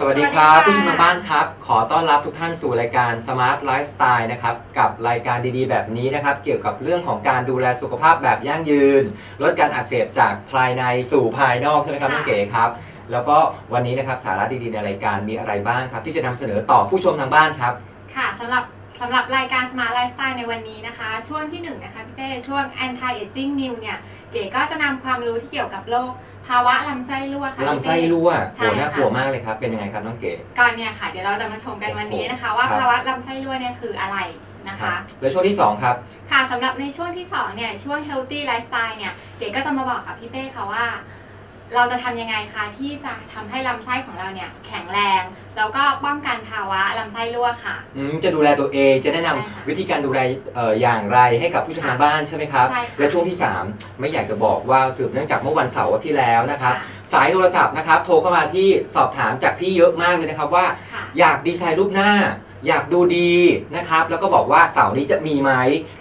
สวัสดีครับสวัสดีค่ะผู้ชมทางบ้านครับ ขอต้อนรับทุกท่านสู่รายการ Smart Lifestyle นะครับ กับรายการดีๆ แบบนี้นะครับ เกี่ยวกับเรื่องของการดูแลสุขภาพแบบยั่งยืน ลดการอักเสบจากภายในสู่ภายนอกใช่ไหมครับค่ะน้องเก๋ครับ แล้วก็วันนี้นะครับสาระดีๆ ในรายการมีอะไรบ้างครับ ที่จะนำเสนอต่อผู้ชมทางบ้านครับ ค่ะสำหรับสำหรับรายการ Smart Lifestyle ในวันนี้นะคะ ช่วงที่1นะคะพี่เป้ช่วง Anti Aging New เนี่ยเก๋ก็จะนำความรู้ที่เกี่ยวกับโรค ภาวะลำไส้รั่วค่ะลำไส้รั่วใช่โหน่ากลัวค่ะมากเลยครับ เป็นยังไงครับน้องเก๋ก่อนเนี่ยค่ะ เดี๋ยวเราจะมาชมกันวันนี้นะคะ ว่าครับภาวะลำไส้รั่วเนี่ยคืออะไรนะครัคะบและช่วงที่สองครับ ค่ะสำหรับในช่วงที่2เนี่ยช่วง healthy lifestyle เนี่ยเก๋ก็จะมาบอกกับพี่เป้ค่ะว่า เราจะทำยังไงคะที่จะทำให้ลำไส้ของเราเนี่ยแข็งแรง แล้วก็ป้องกันภาวะลำไส้รั่วค่ะ อืมจะดูแลตัวเองจะแนะนำใช่ค่ะวิธีการดูแลเอ่ออย่างไรให้กับผู้ชมทางบ้านใช่ไหมครับ ใช่ค่ะและช่วงที่ 3 ไม่อยากจะบอกว่าสืบเนื่องจากเมื่อวันเสาร์ที่แล้วนะครับ ค่ะ สายโทรศัพท์นะครับ โทรเข้ามาที่สอบถามจากพี่เยอะมากเลยนะครับว่า ค่ะ อยากดีไซน์รูปหน้า อยากดูดีนะครับ แล้วก็บอกว่าเสาร์นี้จะมีไหม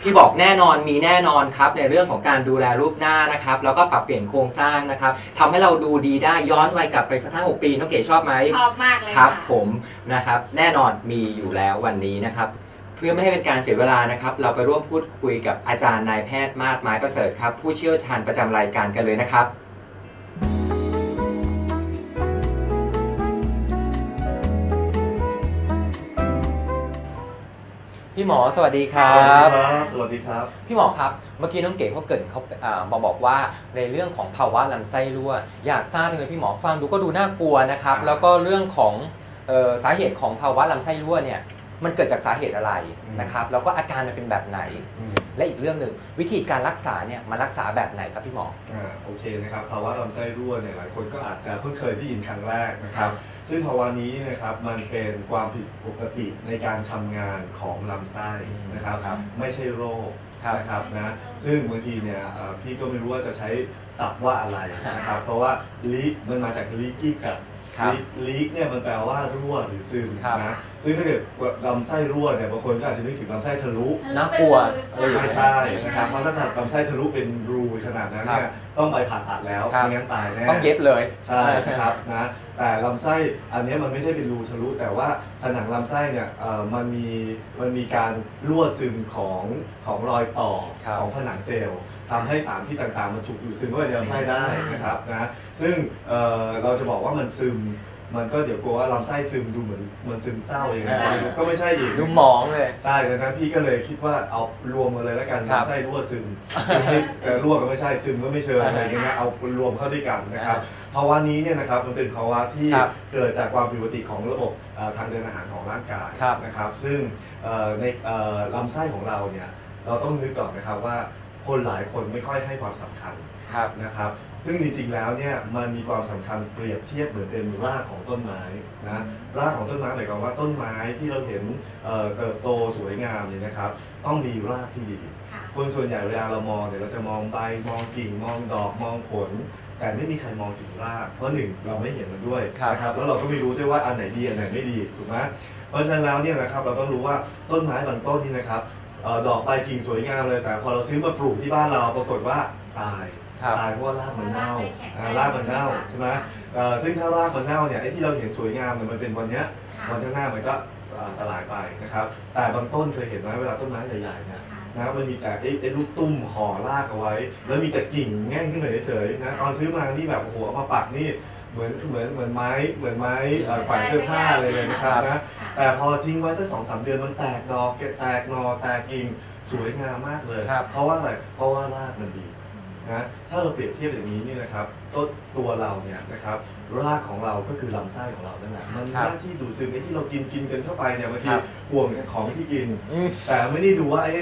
พี่บอกแน่นอนมีแน่นอนครับ ในเรื่องของการดูแลรูปหน้านะครับ แล้วก็ปรับเปลี่ยนโครงสร้างนะครับทำให้เราดูดีได้ย้อนวัยกลับไปสักห้าหกปีน้องเก๋ชอบไหมชอบมากเลยครับะผมนะครับ แน่นอนมีอยู่แล้ววันนี้นะครับเพื่อไม่ให้เป็นการเสียเวลานะครับ เราไปร่วมพูดคุยกับอาจารย์นายแพทย์มาศไม้ประเสริฐครับ ผู้เชี่ยวชาญประจำรายการกันเลยนะครับ พี่หมอสวัสดีครัสวัสดีบครับ สวัสดีครับ พี่หมอครับ เมื่อกี้น้องเก๋เขาเกริดเขาอ่ามาบอกว่าในเรื่องของภาวะลำไส้รั่ว อยากทราบจังเลยพี่หมอฟังดูก็ดูน่ากลัวนะครับครับแล้วก็เรื่องของเอ่อสาเหตุของภาวะลำไส้รั่วเนี่ย มันเกิดจากสาเหตุอะไรอืมนะครับแล้วก็อาการมันเป็นแบบไหน และอีกเรื่องหนึ่งวิธีการรักษาเนี่ยมันรักษาแบบไหนครับพี่หมออ่าโอเคนะครับภาวะลำไส้รั่วเนี่ยหลายคนก็อาจจะเพิ่งเคยได้ยินครั้งแรกนะคครัรับบซึ่งภาวะนี้นะครับมันเป็นความผิดปกติในการทำงานของลำไส้นะครับครับไม่ใช่โรคครับนะครับนะซึ่งบางทีเนี่ยเอ่อพี่ก็ไม่รู้ว่าจะใช้ศัพท์ว่าอะไรนะครับเพราะว่าลีกมันมาจากลีกี้กับ ครับลีกเนี่ยมันแปลว่ารั่วหรือซึมครับนะซึ่งถ้าเกิดลำไส้รั่วเนี่ยบางคนก็อาจจะนึกถึงลำไส้ทะลุน่ากลัวอะไรอย่างเงี้ยไม่ใช่นะครับเพราะถ้าถัดลำไส้ทะลุเป็นรูขนาดนั้นเนี่ยต้องไปผ่าตัดแล้วครับไม่งั้นตายแน่ต้องเย็บเลยใช่นะครับนะ แต่ลำไส้อันเนี้ยมันไม่ได้เป็นรูทะลุแต่ว่าผนังลำไส้เนี่ยเอ่อมันมีมันมีการรั่วซึมของของรอยต่อครับของผนังเซลล์ทำให้สารพิษต่างๆ มันถูกดูดซึมเข้าไปในลำไส้ได้นะครับนะซึ่งเอ่อเราจะบอกว่ามันซึมมันก็เดี๋ยวกลัวว่าลำไส้ซึมดูเหมือนมันซึมเศร้าอย่างเงี้ยอ่าก็ไม่ใช่อีกดูหมองเลยใช่ดังนั้นพี่ก็เลยคิดว่าเอารวมกันเลยแล้วกันครับลำไส้รั่วซึมซึมไม่แต่รั่วก็ไม่ใช่ซึมก็ไม่เชิงอะไรอย่างเงี้ยนะเอารวมเข้าด้วยกันนะครับ ภาวะนี้เนี่ยนะครับมันเป็นภาวะที่ครับเกิดจากความผิดปกติของระบบเอ่อทางเดินอาหารของร่างกายครับนะครับซึ่งเอ่อในเอ่อลำไส้ของเราเนี่ยเราต้องนึกก่อนนะครับว่าคนหลายคนไม่ค่อยให้ความสำคัญ ครับ นะครับซึ่งจริงๆแล้วเนี่ยมันมีความสำคัญเปรียบเทียบเหมือนเป็นรากของต้นไม้นะรากของต้นไม้หมายความว่าต้นไม้ที่เราเห็นเอ่อเติบโตสวยงามเนี่ยนะครับ ต้องมีรากที่ดี ค่ะ คนส่วนใหญ่เวลาเรามองเนี่ยเราจะมองใบมองกิ่งมองดอกมองผล แต่ไม่มีใครมองถึงราก เพราะหนึ่งเราไม่เห็นมันด้วยครับนะครับแล้วเราก็ไม่รู้ด้วยว่าอันไหนดีอันไหนไม่ดีถูกไหมเพราะฉะนั้นแล้วเนี่ยนะครับเราต้องรู้ว่าต้นไม้บางต้นนี่นะครับเอ่อดอกใบกิ่งสวยงามเลย แต่พอเราซื้อมาปลูกที่บ้านเราปรากฏว่าตายครับตายเพราะว่ารากมันเน่าเพราะรากไม่แข็งแรงอ่ารากมันเน่าใช่ไหมเอ่อซึ่งถ้ารากมันเน่าเนี่ยไอ้ที่เราเห็นสวยงามเนี่ยมันเป็นวันเนี้ยค่ะวันข้างหน้ามันก็อ่าสลายไปนะครับแต่บางต้นเคยเห็นไหมเวลาต้นไม้ใหญ่ๆเนี่ยค่ะ นะมันมีแต่ไอ้ไอ้ลูกตุ้มห่อรากเอาไว้ แล้วมีแต่กิ่งแง่งขึ้นมาเฉยๆนะตอนซื้อมานี่แบบโอ้โหเอามาปักนี่เหมือนเหมือนเหมือนไม้เหมือนไม้เอ่อแขวนเสื้อผ้าเลยเลยนะครับครับนะค่ะแต่พอทิ้งไว้สักสองสามเดือนมันแตกดอกแตกหนอแตกกิ่งสวยงามมากเลยครับเพราะว่าอะไรเพราะว่ารากมันดี นะถ้าเราเปรียบเทียบอย่างนี้นี่นะครับต้นตัวเราเนี่ยนะครับรากของเราก็คือลำไส้ของเรานั่นแหละมันมีครับหน้าที่ดูดซึมไอ้ที่เรากินกินกันเข้าไปเนี่ยบางทีครับห่วงของที่กิน อืม แต่ไม่ได้ดูว่าไอ้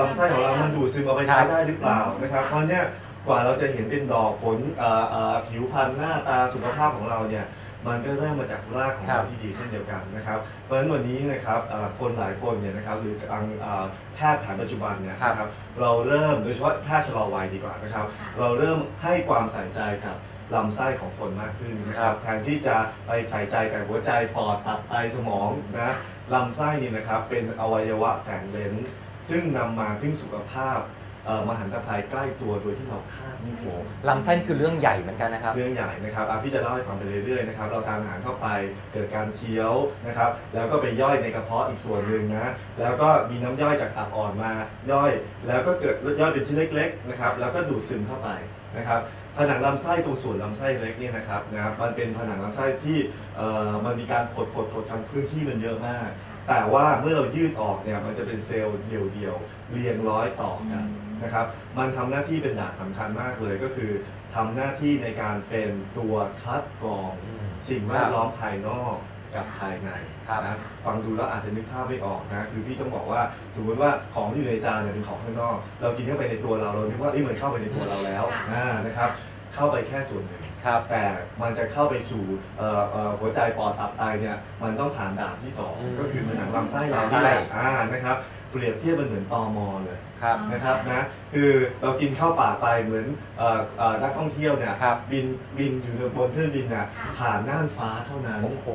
ลำไส้ของเรามันดูดซึมเอาไปใช้ครับได้หรือเปล่านะครับเพราะเนี่ยกว่าเราจะเห็นเป็นดอกผลเอ่อเอ่อผิวพรรณหน้าตาสุขภาพของเราเนี่ย มันก็เริ่มมาจากรากของครัเราบที่ดีเช่นเดียวกันนะครับ เพราะฉะนั้นวันนี้นะครับเอ่อคนหลายคนเนี่ยนะครับหรือทางเอ่อแพทย์แผนปัจจุบันเนี่ยนะครับเราเริ่มโดยเฉพาะแพทย์ชะลอวัยดีกว่านะครับ เราเริ่มให้ความใส่ใจกับลำไส้ของคนมากขึ้นนะคครัรับบแทนที่จะไปใส่ใจแต่หัวใจปอดตับไตสมองนะลำไส้นี่นะครับเป็นอวัยวะแฝงเลนส์ซึ่งนำมาซึ่งสุขภาพ เอ่อมหันตภัยใกล้ตัวโดยที่เราคาดไม่ถึง ลำไส้นี่คือเรื่องใหญ่เหมือนกันนะครับ เรื่องใหญ่นะครับอะพี่จะเล่าให้ฟังไปเรื่อยๆนะครับ เราทานอาหารเข้าไปเกิดการเคี้ยวนะครับ แล้วก็ไปย่อยในกระเพาะอีกส่วนหนึ่งนะ แล้วก็มีน้ำย่อยจากตับอ่อนมาย่อย แล้วก็เกิดย่อยเป็นชิ้นเล็กๆนะครับ แล้วก็ดูดซึมเข้าไปนะครับผนังลำไส้ตรงส่วนลำไส้เล็กเนี่ยนะครับนะมันเป็นผนังลำไส้ที่เอ่อมันมีการขดขดขดทางพื้นที่มันเยอะมาก แต่ว่าเมื่อเรายืดออกเนี่ยมันจะเป็นเซลล์เดี่ยวๆเรียงร้อยต่อกัน นะครับ มันทำหน้าที่เป็นด่านสำคัญมากเลยก็คือทำหน้าที่ในการเป็นตัวคัดกรองอืมสิ่งแวดล้อมภายนอกกับภายในครับนะฟังดูแล้วอาจจะนึกภาพไม่ออกนะคือพี่ต้องบอกว่าสมมติว่าของที่อยู่ในจานเนี่ยเป็นของข้างนอก เรากินเข้าไปในตัวเราเราคิดว่าเอ้ยมันเข้าไปในตัวเราแล้วค่ะอ่านะครับเข้าไปแค่ส่วนหนึ่งครับแต่มันจะเข้าไปสู่เอ่อเอ่อหัวใจปอดตับไตเนี่ยมันต้องผ่านด่านที่สองอืมก็คือผนังลำไส้เราใช่นี่แหละอ่านะครับ เปรียบเทียบมันเหมือนตอมอเลยครับ นะครับนะคือเรากินข้าวป่าไปเหมือนเอ่อเอ่อนักท่องเที่ยวเนี่ยครับบินบินอยู่บนเครื่องบินเนี่ยค่ะผ่านน่านฟ้าเท่านั้น โอ้โห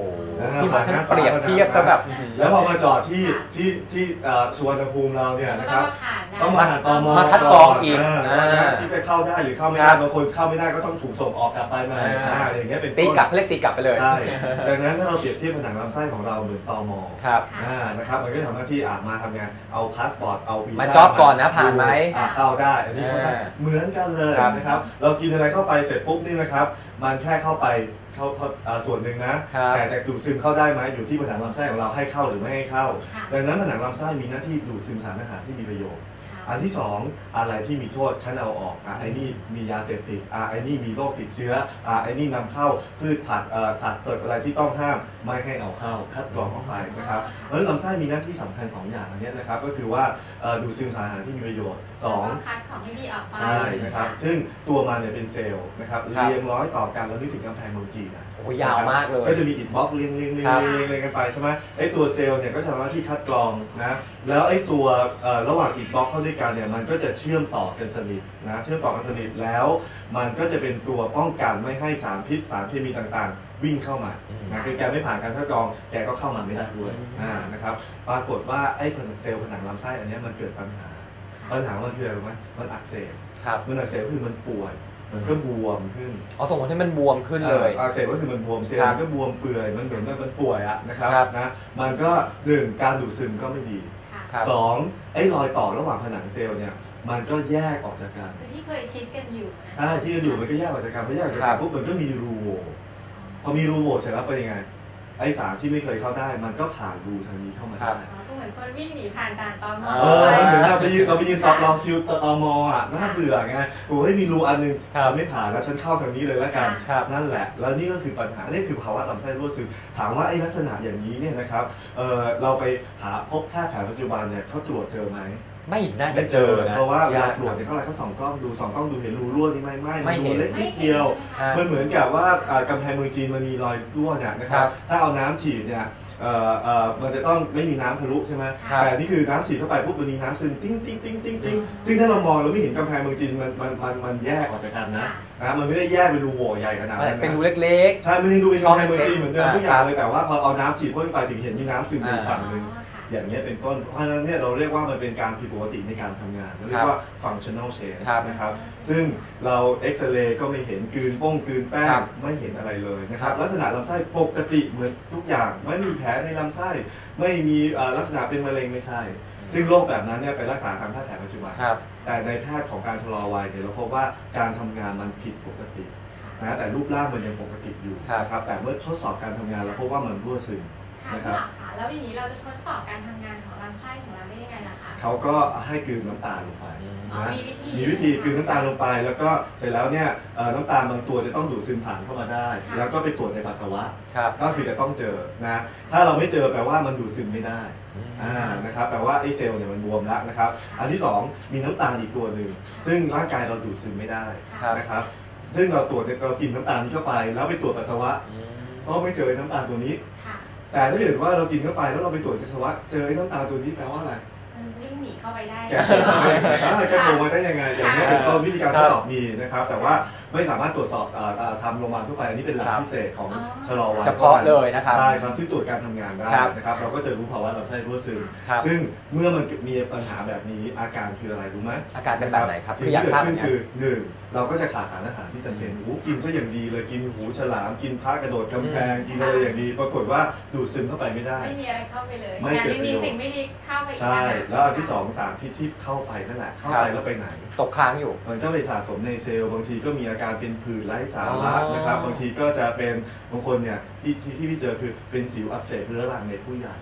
นะครับที่หมอฉันเปรียบเทียบซะแบบ แล้วพอมาจอดที่ค่ะที่ที่เอ่อสุวรรณภูมิเราเนี่ยแล้วนะก็ครับมาผ่านได้ต้องมาผ่านตมมาคัดกรองอีกาอ่าว่าที่จะเข้าได้หรือเข้าไม่ครัได้บบางคนเข้าไม่ได้ก็ต้องถูกส่งออกกลับไปใหมาอ่า อ่าอย่างเงี้ยเป็นตีต้นกลับเรียกตีกลับไปเลยใช่ดังนั้นถ้าเราเปรียบเทียบผนังลำไส้ของเราเหมือนตมครับ อ่านะครับมันก็ทำหน้าที่อ่ามาทำงานเอาพาสปอร์ตเอาวีซ่ามาจ๊อบก่อนนะผ่านไหมอ่าเข้าได้ อันนี้เข้าได้อ่าเหมือนกันเลยครับนะครับ เรากินอะไรเข้าไปเสร็จปุ๊บนี่นะครับ มันแค่เข้าไปเข้าเข้าอ่าส่วนหนึ่งนะครับแต่แต่ดูดซึมเข้าได้ไหมอยู่ที่ผนังลำไส้ของเราให้เข้าหรือไม่ให้เข้าค่ะดังนั้นผนังลำไส้มีหน้าที่ดูดซึมสารอาหารที่มีประโยชน์ อันที่สองอะไรที่มีโทษฉันเอาออกอะไอ้นี่มียาเสพติดอะไอ้นี่มีโรคติดเชื้ออะไอ้นี่นำเข้าพืชผักเอ่อสัตว์สดอะไรที่ต้องห้ามไม่ให้เอาเข้าคัดกรองออกไปนะครับเพราะฉะนั้นลำไส้มีหน้าที่สำคัญสองอย่างอันเนี้ยนะครับก็คือว่าเอ่อดูดซึมสารอาหารที่มีประโยชน์สองแล้วก็คัดของที่ดีออกไปใช่นะครับซึ่งตัวมันเนี่ยเป็นเซลล์นะครับครับเรียงร้อยต่อกันแล้วนึกถึงกำแพงเมืองจีนนะ โอ้ยยาวมากเลย ก็จะมีอิฐบล็อกเรียงเรียงเรียงครับเรียงเรียงกันไปใช่ไหมไอ้ตัวเซลล์เนี่ยก็จะทำหน้าที่คัดกรองนะ แล้วไอ้ตัวเอ่อระหว่างอิฐบล็อกเข้าด้วยกันเนี่ยมันก็จะเชื่อมต่อกันสนิทนะ เชื่อมต่อกันสนิทแล้ว มันก็จะเป็นตัวป้องกันไม่ให้สารพิษสารเคมีต่างๆ วิ่งเข้ามาอืมนะคือแกไม่ผ่านการคัดกรองแกก็เข้ามาไม่ได้ด้วยอืมอ่านะครับ ปรากฏว่าไอ้ผนังเซลล์ผนังลำไส้อันเนี้ยมันเกิดปัญหา ปัญหามันคืออะไรรู้ไหมมันอักเสบครับมันอักเสบก็คือมันป่วย มันก็บวมขึ้นเอาส่งผลให้มันบวมขึ้นเลยอ่าอักเสบก็คือมันบวมเซลครัล์บมันก็บวมเปื่อยมันเหมือนว่ามันป่วยอะนะครับครับนะมันก็หนึ่งการดูดซึมก็ไม่ดีค่ะครับสองไอ้รอยต่อระหว่างผนังเซลล์เนี่ยมันก็แยกออกจากกันคือที่เคยชิดกันอยู่นะใช่ที่จะอยู่มันก็แยกออกจากกันพอแยกออกจากครักันบปุ๊บมันก็มีรูโหว่พอมีรูโหว่เสร็จแล้วเป็นยังไง ไอ้สารที่ไม่เคยเข้าได้มันก็ผ่านรูทางนี้เข้ามาครับได้อ๋อก็เหมือนคนวิ่งหนีผ่านด่านตอมอ่าเออมันเหมือนเราไปยืนเราไปยืนตอรอคิวตอมอะน่าเบื่อไงกูให้ยมีรูอันหนึงครับฉันไม่ผ่านแล้วฉันเข้าทางนี้เลยแล้วกันครับนั่นแหละ แล้วนี่ก็คือปัญหานี่คือภาวะลำไส้รั่วซึมถามว่าไอ้ลักษณะอย่างนี้เนี่ยนะครับเออเราไปหาพบแพทย์แผนปัจจุบันเนี่ยเขาตรวจเจอไหม ไม่น่าจะเจอนะเพราะว่าเวลายกตรวจเนี่ยเท่าไหร่เขาสองกล้องดูสองกล้องดูเห็นรูรั่วนี่ไหมไม่ไม่เห็นรูเล็กไม่นิดเห็นเดียวใช่ไหมคะฮะมันเหมือนกับว่าอ่ากำแพงเมืองจีนมันมีรอยรั่วเนี่ยนะครับครับถ้าเอาน้ำฉีดเนี่ยเอ่อเอ่อมันจะต้องไม่มีน้ำทะลุใช่ไหมครับแต่นี่คือน้ำฉีดเข้าไปปุ๊บมันมีน้ำซึมติ้งติ้งติ้งติ้งติ้งอืมซึ่งถ้าเรามองเราไม่เห็นกำแพงเมืองจีนมันมันมันมันแยกออกจากกันนะค่ะนะมันไม่ได้แยกเป็นรูโหว่ใหญ่ขนาดมันนั้นเป็นนะรูเล็ก ใช่มันยังดูเป็นกำแพงเมืองจีนเหมือนเดิมอ่าทุกอย่างครับเลยแต่ว่าพอเอาน้ำฉีดพ่นไปถึงเห็นมีน้ำซึมอยู่อ่าฝั่งหนึ่ง อ๋อค่ะอย่างนี้ยเป็นต้น เพราะฉะนั้นเนี่ยเราเรียกว่ามันเป็นการผิดปกติในการทำงานเราเรียกว่า functional change ครับนะครับ ซึ่งเราเอ็กซเรย์ก็ไม่เห็นกลืนป้งกลืนแป้ครังบไม่เห็นอะไรเลยนะครัครับบลักษณะลำไส้ปกติเหมือนทุกอย่าง ไม่มีแผลในลำไส้ ไม่มีเอ่อลักษณะเป็นมะเร็งไม่ใช่ ซึ่งโรคแบบนั้นเนี่ยไปรักษาทางแพทย์แผนปัจจุบันๆครับแต่ในแพทย์ของการชะลอวัยเนี่ยเราพบว่าการทำงานมันผิดปกตินะแต่รูปร่างมันยังปกติอยู่ครับนะครับแต่เมื่อทดสอบการทำงานเราพบว่ามันรั่วซึม ค่ะนะคคุรัณบหมอคะแล้วอย่างนี้เราจะทดสอบการทำงานของลำไส้ของเราได้ยังไงล่ะคะ เขาก็ให้กลืนน้ำตาลลงไปอ๋อนะมีวิธีมีวิธีกลืนน้ำตาลลงไป แล้วก็เสร็จแล้วเนี่ยเอ่อน้ำตาลบางตัวจะต้องดูดซึมผ่านเข้ามาได้ ค่ะ แล้วก็ไปตรวจในปัสสาวะ ครับก็คือจะต้องเจอนะถ้าเราไม่เจอแปลว่ามันดูดซึมไม่ได้อ่านะครับแปลว่าไอ้เซลล์เนี่ยมันบวมแล้วนะครับอันที่สองมีน้ำตาลอีกตัวหนึ่งซึ่งร่างกายเราดูดซึมไม่ได้ครับ นะครับซึ่งเราตรวจเรากินน้ำตาลนี้เข้าไป แล้วไปตรวจปัสสาวะอืม ก็ไม่เจอน้ำตาลตัวนี้ ค่ะ แต่ถ้าเกิดว่าเรากินเข้าไปแล้วเราไปตรวจปัสสาวะเจอไอ้น้ำตาลตัวนี้แปลว่าอะไรมันวิ่งหนีเข้าไปได้แกโผล่มาได้อ่าแกโผล่มาได้ยังไงอย่างนี้ยเป็นต้นวิธีการทดสอบมีนะครับ แต่ว่า ไม่สามารถตรวจสอบเอ่อเอ่อทำโรงพยาบาลทั่วไป อันนี้เป็นหลักครับพิเศษของอ๋อชะลอวัยเฉพาะเลยนะครับใช่ครับซึ่งตรวจการทำงานได้ครับนะครับเราก็จะรู้ภาวะลำไส้รั่วซึมครับซึ่งเมื่อมันมีปัญหาแบบนี้อาการคืออะไรรู้ไหมอาการเป็นแบบไหนครับสิ่คืงออยากที่ทเกิราดบเหมืขึ้อนนกันคือหนึ่งเราก็จะขาดสารอาหารที่จำเป็นโอ้โหกินซะอย่างดีเลยกินหูฉลามกินผ้ากระโดดกำแพงกินอะไรอย่างดี ปรากฏว่าดูดซึมเข้าไปไม่ได้ ไม่มีอะไรเข้าไปเลยไม่แต่เกิดไม่มีประโยชน์สิ่งไม่ดีเข้าไปอีกใช่นะคะแล้วอันที่สองสารพิษที่เข้าไปนั่นแหละเข้าไปแล้วไปไหน ตกค้างอยู่ มันก็ไปสะสมในเซลล์บางทีก็มีอาการเป็นผื่นไร้สาระอ๋อนะครับบางทีก็จะเป็นบางคนเนี่ยที่ที่ที่พี่เจอคือเป็นสิวอักเสบเรื้อรังในผู้ใหญ่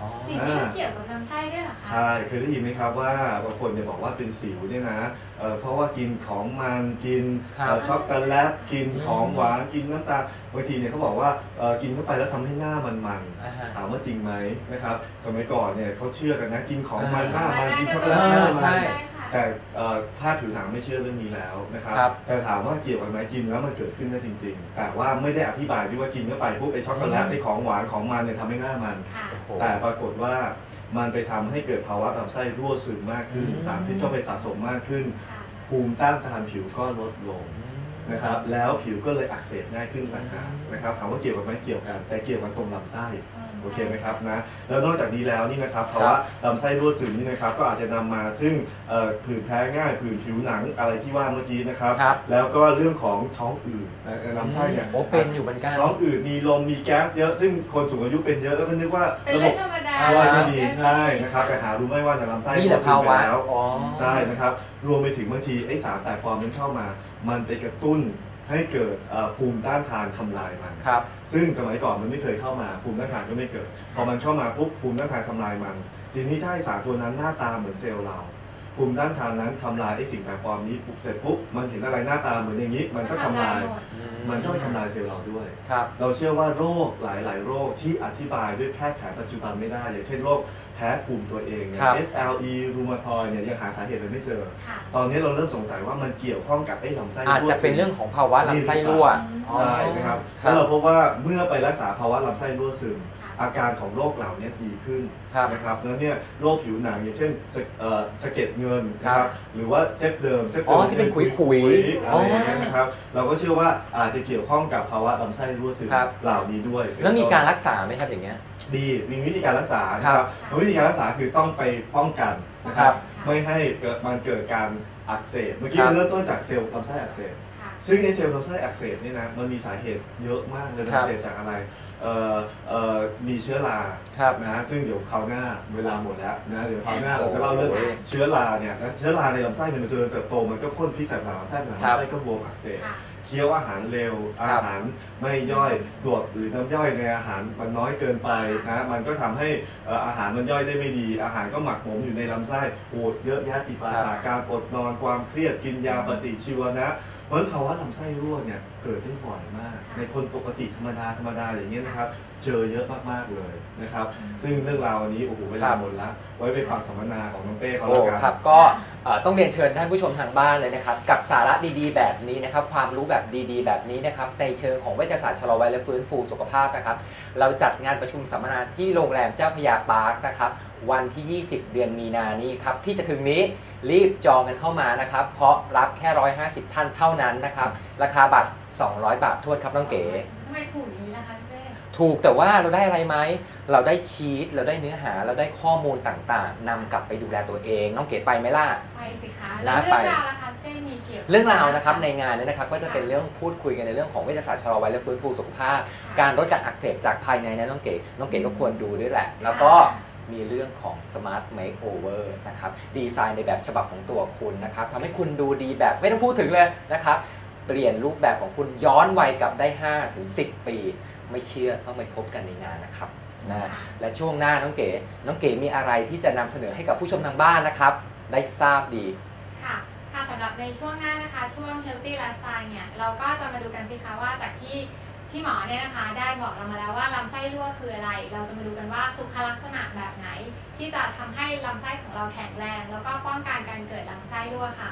อ๋อสิ่งที่เกี่ยวกับลำไส้ด้วยเหรอคะ ใช่เคยได้ยินไหมครับว่าบางคนเนี่ยบอกว่าเป็นสิวเนี่ยนะเอ่อเพราะว่ากินของมันกินครับเอ่อช็อกโกแลตกินอืมของหวานกินน้ำตาลบางทีเนี่ยเขาบอกว่าเอ่อกินเข้าไปแล้วทำให้หน้ามันมันอ่าฮะถามว่าจริงไหมนะครับสมัยก่อนเนี่ยเขาเชื่อกันนะกินของมันหอ่าน้ามันกินช็อกโกแลตเอหน้าอมัใช่นค่ะ แต่เอ่อแพทย์ผิวหนังไม่เชื่อเรื่องนี้แล้วนะครับครับ แต่ถามว่าเกี่ยวกันไหมกินแล้วมันเกิดขึ้นได้จริง ๆ แต่ว่าไม่ได้อธิบายด้วยว่ากินเข้าไปปุ๊บไอ้ช็อกโกแลตอืมไอ้ของหวานของมันเนี่ยทำให้หน้ามันค่ะโอ้โหแต่ปรากฏว่ามันไปทำให้เกิดภาวะลำไส้รั่วซึมมากขึ้นอืมสารพิษก็ไปสะสมมากขึ้นค่ะภูมิต้านทานผิวก็ลดลงนะครับแล้วผิวก็เลยอักเสบง่ายขึ้นต่างหากนะครับถามว่าเกี่ยวกับไหมเกี่ยวกัน แต่เกี่ยวกับตรงลำไส้ โอเคไหมครับนะแล้วนอกจากนี้แล้วนี่นะครับภาวะลำไส้รั่วซึมนี่นะครับก็อาจจะนำมาซึ่งเอ่อผื่นแพ้ง่ายผื่นผิวหนังอะไรที่ว่าเมื่อกี้นะครับครับแล้วก็เรื่องของท้องอืดนะลำไส้เนี่ยโอ้เป็นอยู่เหมือนกันท้องอืดมีลมมีแก๊สเยอะซึ่งคนสูงอายุเป็นเยอะแล้วก็นึกว่าเป็นระบเรื่อบงธรรมดาย่อยไม่ดีเรื่องใช่นะครับแต่หารู้ไหมว่าในลำไส้นี่แหละรั่วซึมภาวะไปแล้วอ๋อใช่นะครับรวมไปถึงบางทีไอ้สารแปลกปลอมนั้นเข้ามา มันไปกระตุ้น ให้เกิดเอ่อภูมิต้านทานทำลายมันครับซึ่งสมัยก่อนมันไม่เคยเข้ามาภูมิต้านทานก็ไม่เกิด พอมันเข้ามาปุ๊บภูมิต้านทานทำลายมัน ทีนี้ถ้าไอ้สารตัวนั้นหน้าตาเหมือนเซลล์เรา ภูมิต้านทานนั้นทำลายไอ้สิ่งแปลกปลอมนี้ปุ๊บเสร็จปุ๊บมันเห็นอะไรหน้าตาเหมือนอย่างนี้ มันก็ทำลายหมดมันก็ไปทำลายเซลล์เราด้วยครับเราเชื่อว่าโรคหลาย ๆ โรคที่อธิบายด้วยแพทย์แผนปัจจุบันไม่ได้ อย่างเช่นโรคแพ้ภูมิตัวเองเนี่ยครับ SLE รูมาตอยด์เนี่ยยังหาสาเหตุเลยไม่เจอค่ะตอนนี้เราเริ่มสงสัยว่ามันเกี่ยวข้องกับไอ้ลำไส้อาจจะเป็นเรื่องของภาวะลำไส้รั่วใช่นะครับครัแล้บวเราพบว่าเมื่อไปรักษาภาวะลำไส้รั่วซึมค่ะ อาการของโรคเหล่านี้ดีขึ้นครับนะครับแล้วเนี่ยโรคผิวหนังอย่างเช่นสะเอ่อสะเก็ดเงินนะคครัรับบหรือว่าเซฟเดิมเซฟอ๋เดิอมที่เป็นขุยๆอะไรอย่างเงี้ยนะครับเราก็เชื่อว่าอาจจะเกี่ยวข้องกับภาวะลำไส้รั่วซึมครับเหล่านี้ด้วย แล้วมีการรักษาไหมครับอย่างเงี้ยดีมีวิธีการรักษานะคครัรับบวิธีการรักษาคือต้องไปป้องกันนะคครัรับบไม่ให้เกิดมันเกิดการอักเสบเมื่อกี้ครับมันเริ่มต้นจากเซลล์ลำไส้อักเสบค่ะซึ่งไอเซลล์ลำไส้อักเสบนี่นะมันมีสาเหตุเยอะมากเลยครัอับกเสบจากอะไรเอ่อเอ่อ มีเชื้อราครับนะซึ่งเดี๋ยวคราวหน้าเวลาหมดแล้วนะเดี๋ยวคราวหน้าเราจะเล่าเรื่องโอ้ยเชื้อราเนี่ยนะเชื้อราในลำไส้เนี่ยมันเจริญเติบโตมันก็พ่นพิษใส่ผนังลำไส้ผนังครับลำไส้ก็บวมอักเสบค่ะเคี้ยวอาหารเร็วครัอาบหารไม่ย่อยกรดหรือน้ำย่อยในอาหารมันน้อยเกินไปนะมันก็ทำให้เอ่ออาหารมันย่อยได้ไม่ดี อาหารก็หมักหมมอยู่ในลำไส้ปวดเยอะแยะติดปาถาการอดนอนความเครียดกินยาปฏิชีวนะ เพราะฉะนั้นภาวะลำไส้รั่วเนี่ยเกิดได้บ่อยมากค่ะในคนปกติธรรมดาธรรมดาอย่างเงี้ยนะครับ เจอเยอะมากๆเลยนะครับ ซึ่งเรื่องราววันนี้โอ้โหเวคลารับหมดละไว้ไปฟังสัมมนาของน้องเป้เขาโอ้แล้วกัน ครับก็เอ่อต้องเรียนเชิญท่านผู้ชมทางบ้านเลยนะครับ กับสาระดีๆ แบบนี้นะครับ ความรู้แบบดีๆ แบบนี้นะครับ ในเชิงของเวชศาสตร์ชะลอวัยและฟื้นฟูสุขภาพนะครับ เราจัดงานประชุมสัมมนาที่โรงแรมเจ้าพระยาปาร์คนะครับ วันที่ 20 เดือนมีนานี้ครับที่จะถึงนี้รีบจองกันเข้ามานะครับ เพราะรับแค่ 150 ท่านเท่านั้นนะครับ ราคาบัตร 200 บาททวนครับน้องเก๋ทำไมถูกอย่างนี้ล่ะคะพี่เป้ถูกแต่ว่าเราได้อะไรไหม เราได้ชีตเราได้เนื้อหาเราได้ข้อมูลต่างๆนำกลับไปดูแลตัวเอง น้องเก๋ไปไหมล่ะ ไปสิคะน่าแล้วเรื่องไปราวล่ะคะพี่เป้มีเกี่ยวกับเรื่องราวนะครับในงานเนี้นะครับก็จะเป็นเรื่องพูดคุยกันในเรื่องของเวชศาสตร์ชะลอวัยและฟื้นฟูสุขภาพ การลดการอักเสบจากภายในนะน้องเก๋น้องเก๋ก็ควรดูด้วยแหละ แล้วก็ มีเรื่องของ smart makeover นะครับดีไซน์ในแบบฉบับของตัวคุณนะครับทำให้คุณดูดีแบบไม่ต้องพูดถึงเลยนะครับเปลี่ยนรูปแบบของคุณย้อนวัยกลับได้ 5 ถึง 10 ปี ไม่เชื่อต้องไปพบกันในงานนะครับนะและช่วงหน้าน้องเก๋ น้องเก๋มีอะไรที่จะนำเสนอให้กับผู้ชมทางบ้านนะครับ ได้ทราบดี ค่ะ ค่ะสำหรับในช่วงหน้านะคะ ช่วง healthy lifestyle เนี่ย เราก็จะมาดูกันสิคะว่าจากที่ พี่หมอเนี่ยนะคะได้บอกเรามาแล้วว่าลำไส้รั่วคืออะไร เราจะมาดูกันว่าสุขลักษณะแบบไหน ที่จะทำให้ลำไส้ของเราแข็งแรง แล้วก็ป้องกันการเกิดลำไส้รั่วค่ะ